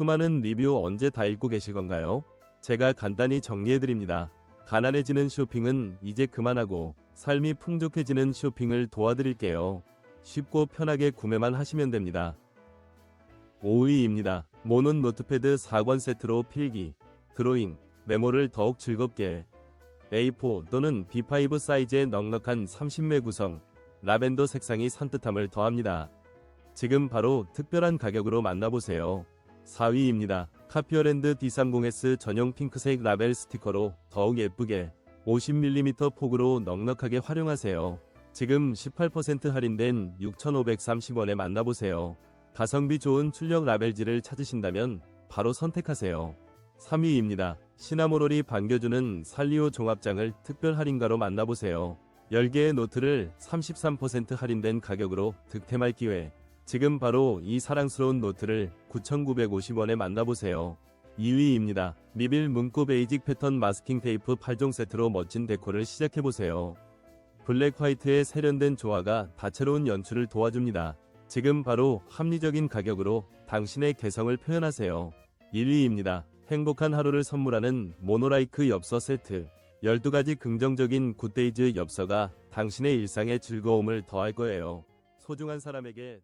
수많은 리뷰 언제 다 읽고 계실 건가요? 제가 간단히 정리해드립니다. 가난해지는 쇼핑은 이제 그만하고 삶이 풍족해지는 쇼핑을 도와드릴게요. 쉽고 편하게 구매만 하시면 됩니다. 5위입니다. 모논 노트패드 4권 세트로 필기, 드로잉, 메모를 더욱 즐겁게 A4 또는 B5 사이즈의 넉넉한 30매 구성, 라벤더 색상이 산뜻함을 더합니다. 지금 바로 특별한 가격으로 만나보세요. 4위입니다. 카피어랜드 D30S 전용 핑크색 라벨 스티커로 더욱 예쁘게 50mm 폭으로 넉넉하게 활용하세요. 지금 18% 할인된 6,530원에 만나보세요. 가성비 좋은 출력 라벨지를 찾으신다면 바로 선택하세요. 3위입니다. 시나모롤이 반겨주는 살리오 종합장을 특별 할인가로 만나보세요. 10개의 노트를 33% 할인된 가격으로 득템할 기회. 지금 바로 이 사랑스러운 노트를 9,950원에 만나보세요. 2위입니다. 미빌 문구 베이직 패턴 마스킹 테이프 8종 세트로 멋진 데코를 시작해보세요. 블랙 화이트의 세련된 조화가 다채로운 연출을 도와줍니다. 지금 바로 합리적인 가격으로 당신의 개성을 표현하세요. 1위입니다. 행복한 하루를 선물하는 모노라이크 엽서 세트. 12가지 긍정적인 굿데이즈 엽서가 당신의 일상에 즐거움을 더할 거예요. 소중한 사람에게